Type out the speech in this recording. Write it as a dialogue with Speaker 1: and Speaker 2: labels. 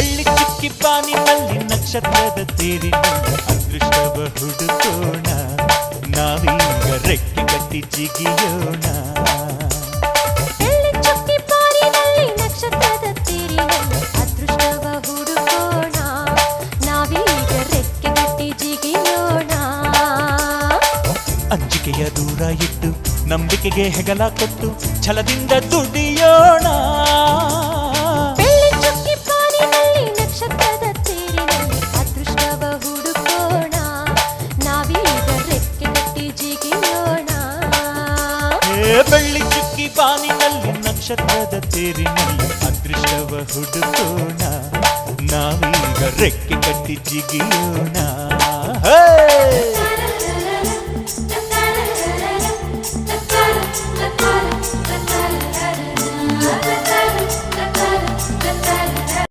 Speaker 1: ಬೆಳ್ಳಿ ಚಿಕ್ಕಿ ಪಾನಿನಲ್ಲಿ ನಕ್ಷತ್ರದ ತೇರಿನಲ್ಲಿ ಅದೃಷ್ಟವ ಹುಡುಕೋಣ. ನಾವೀಗ ರೆಕ್ಕೆ ಕಟ್ಟಿ ಜಿಗಿಯೋಣ.
Speaker 2: ಬೆಳ್ಳಿ ಚುಕ್ಕಿ ಪಾರಿನಲ್ಲಿ ನಕ್ಷತ್ರದ ತೀರಿನಲ್ಲಿ ಅದೃಷ್ಟವ ಹುಡುಕೋಣ. ನಾವೀಗ ರೆಕ್ಕೆ ಕಟ್ಟಿ ಜಿಗಿಯೋಣ.
Speaker 1: ಅಂಜಿಕೆಯ ದೂರ ಇಟ್ಟು ನಂಬಿಕೆಗೆ ಹೆಗಲ ಕೊಟ್ಟು ಛಲದಿಂದ ದುಡಿಯೋಣ.
Speaker 2: ಬೆಳ್ಳಿ ಚುಕ್ಕಿ
Speaker 1: ಬಾನಿನಲ್ಲಿ ನಕ್ಷತ್ರದ ತೇರಿನಲ್ಲಿ ಅದೃಷ್ಟವ ಹುಡುಕೋಣ. ನಾವೀಗ ರೆಕ್ಕೆ ಕಟ್ಟಿ ಜಿಗಿಯೋಣ.